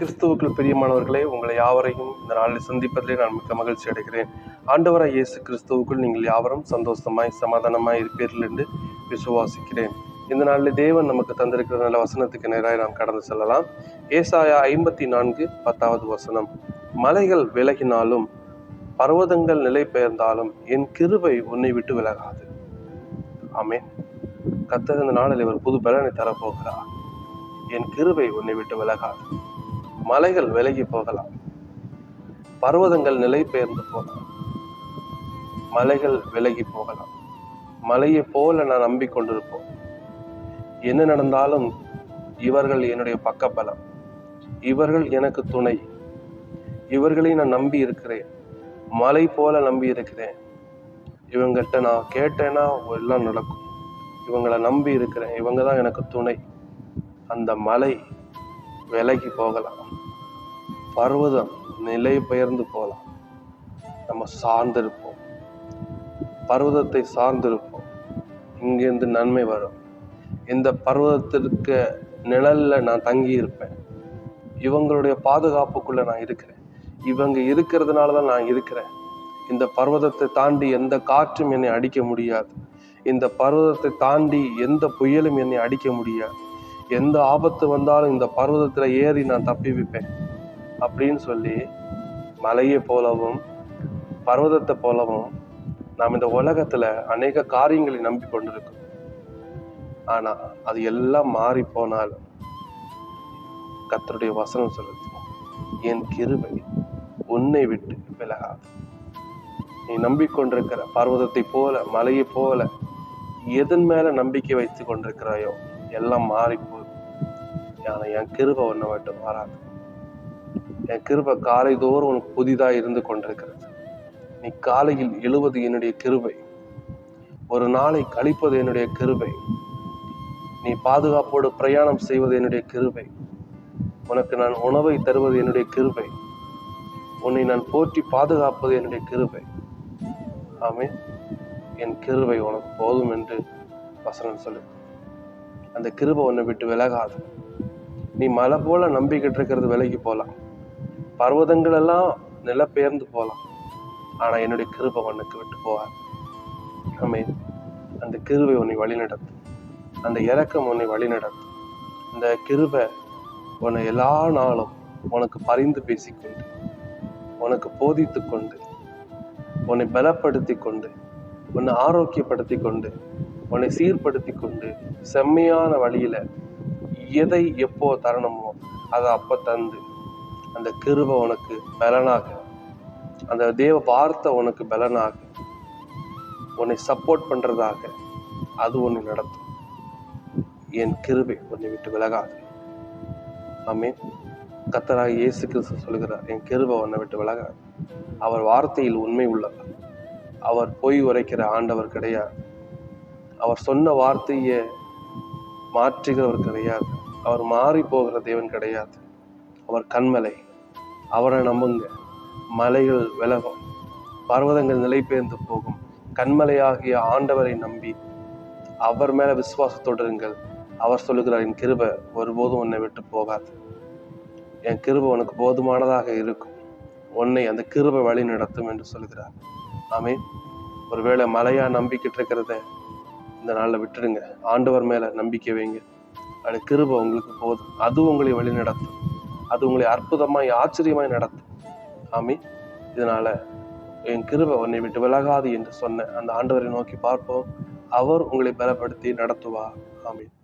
கிறிஸ்துவுக்குள் பிரியமானவர்களே உங்களை யாவரையும் இந்த நாளில் சந்திப்பதிலே நான் மிக்க மகிழ்ச்சி அடைகிறேன். ஆண்டவராய் இயேசு கிறிஸ்துவுக்குள் நீங்கள் யாவரும் சந்தோஷமாய் சமாதானமாய் இருப்பீர்கள் என்று விசுவாசிக்கிறேன். இந்த நாளில் தேவன் நமக்கு தந்திருக்கிற நல்ல வசனத்துக்கு நேராக நாம் கடந்து செல்லலாம். ஏசாயா ஐம்பத்தி நான்கு பத்தாவது வசனம். மலைகள் விலகினாலும் பர்வதங்கள் நிலை பெயர்ந்தாலும் என் கிருபை உன்னை விட்டு விலகாது. ஆமே கத்தர் இந்த நாளில் இவர் புது பலனை தரப்போகிறார். என் கிருபை உன்னை விட்டு விலகாது. மலைகள் விலகி போகலாம். பர்வதங்கள் நிலை பெயர்ந்து போகலாம். மலைகள் விலகி போகலாம். மலையை போல நான் நம்பிக்கொண்டிருப்போம். என்ன நடந்தாலும் இவர்கள் என்னுடைய பக்கப்பலம் இவர்கள் எனக்கு துணை. இவர்களை நான் நம்பி இருக்கிறேன். மலை போல நம்பி இருக்கிறேன். இவங்கிட்ட நான் கேட்டேன்னா எல்லாம் நடக்கும். இவங்களை நம்பி இருக்கிறேன். இவங்க தான் எனக்கு துணை. அந்த மலை விலகி போகலாம். பர்வதம் நிலை பெயர்ந்து போகலாம். நம்ம சார்ந்திருப்போம். பர்வதத்தை சார்ந்திருப்போம். இங்கேருந்து நன்மை வரும். இந்த பர்வதத்திற்கு நிழலில் நான் தங்கி இருப்பேன் இவங்களுடைய பாதுகாப்புக்குள்ளே நான் இருக்கிறேன். இவங்க இருக்கிறதுனால தான் நான் இருக்கிறேன். இந்த பர்வதத்தை தாண்டி எந்த காற்றும் என்னை அடிக்க முடியாது. இந்த பர்வதத்தை தாண்டி எந்த புயலும் என்னை அடிக்க முடியாது. எந்த ஆபத்து வந்தாலும் இந்த பர்வதத்தில் ஏறி நான் தப்பி வைப்பேன். அப்படின்னு சொல்லி மலையை போலவும் பர்வதத்தை போலவும் நாம் இந்த உலகத்தில் அநேக காரியங்களை நம்பி கொண்டிருக்கோம். ஆனால் அது எல்லாம் மாறி போனாலும் கத்தருடைய வசனம் சொல்லுது என் கிருபை உன்னை விட்டு விலகாது. நீ நம்பிக்கொண்டிருக்கிற பர்வதத்தை போல மலையை போல எதன் மேல நம்பிக்கை வைத்து கொண்டிருக்கிறாயோ எல்லாம் மாறி போகுது ஆனா என் கிருபை ஒன்றை மட்டும் மாறாது என் கிருபை காலை தோறும் உனக்கு புதிதாக இருந்து கொண்டிருக்கிறது. நீ காலையில் எழுவது என்னுடைய கிருபை. ஒரு நாளை கழிப்பது என்னுடைய கிருபை. நீ பாதுகாப்போடு பிரயாணம் செய்வது என்னுடைய கிருபை. உனக்கு நான் உணவை தருவது என்னுடைய கிருபை. உன்னை நான் போற்றி பாதுகாப்பது என்னுடைய கிருபை. ஆமே என் கிருபை உனக்கு போதும் என்று வசனம் சொல்லு அந்த கிருபை உன்னை விட்டு விலகாது. நீ மலை போல நம்பிக்கிட்டு இருக்கிறது விலகி போகலாம் பர்வதங்கள் எல்லாம் நிலப்பெயர்ந்து போகலாம் ஆனால் என்னுடைய கிருபை உனக்கு விட்டு போகாது. ஆமே அந்த கிருபை உன்னை வழிநடத்தும். அந்த இறக்கம் உன்னை வழிநடத்தும். அந்த கிருபை உன்னை எல்லா நாளும் உனக்கு பரிந்து பேசிக்கொண்டு உனக்கு போதித்து கொண்டு உன்னை பலப்படுத்தி கொண்டு உன்னை ஆரோக்கியப்படுத்தி கொண்டு உன்னை சீர்படுத்தி கொண்டு செம்மையான வழியில் எதை எப்போ தரணுமோ அதை அப்போ தந்து அந்த கிருபை உனக்கு பலனாக அந்த தேவ வார்த்தை உனக்கு பலனாக உன்னை சப்போர்ட் பண்ணுறதாக அது ஒன்று நடத்தும். என் கிருபை உன்னை விட்டு விலகாது. ஆமே கத்தராக இயேசு கிறிஸ்து சொல்கிறார் என் கிருபை உன்னை விட்டு விலகாது. அவர் வார்த்தையில் உண்மை உள்ளவர். அவர் பொய் உரைக்கிற ஆண்டவர் கிடையாது. அவர் சொன்ன வார்த்தையை மாற்றுகிறவர் கிடையாது. அவர் மாறி போகிற தேவன் கிடையாது. அவர் கண்மலை. அவரை நம்புங்க. மலைகள் விலகும். பர்வதங்கள் நிலை பெயர்ந்து போகும். கண்மலையாகிய ஆண்டவரை நம்பி அவர் மேல விசுவாசத்தொடருங்கள் அவர் சொல்லுகிறார் என் கிருபை ஒருபோதும் உன்னை விட்டு போகாது. என் கிருபை உனக்கு போதுமானதாக இருக்கும். உன்னை அந்த கிருபை வழி நடத்தும் என்று சொல்கிறார் ஆமே ஒருவேளை மலையா நம்பிக்கிட்டு இருக்கிறத இந்த நாளில் விட்டுடுங்க. ஆண்டவர் மேலே நம்பிக்கை வைங்க. அது கிருப உங்களுக்கு போதும். அது உங்களை வழி நடத்தும். அது உங்களை அற்புதமாய் ஆச்சரியமாய் நடத்தும். ஆமி இதனால என் கிருப உன்னை விட்டு விலகாது என்று சொன்ன அந்த ஆண்டவரை நோக்கி பார்ப்போம். அவர் உங்களை பலப்படுத்தி நடத்துவார். ஆமீன்.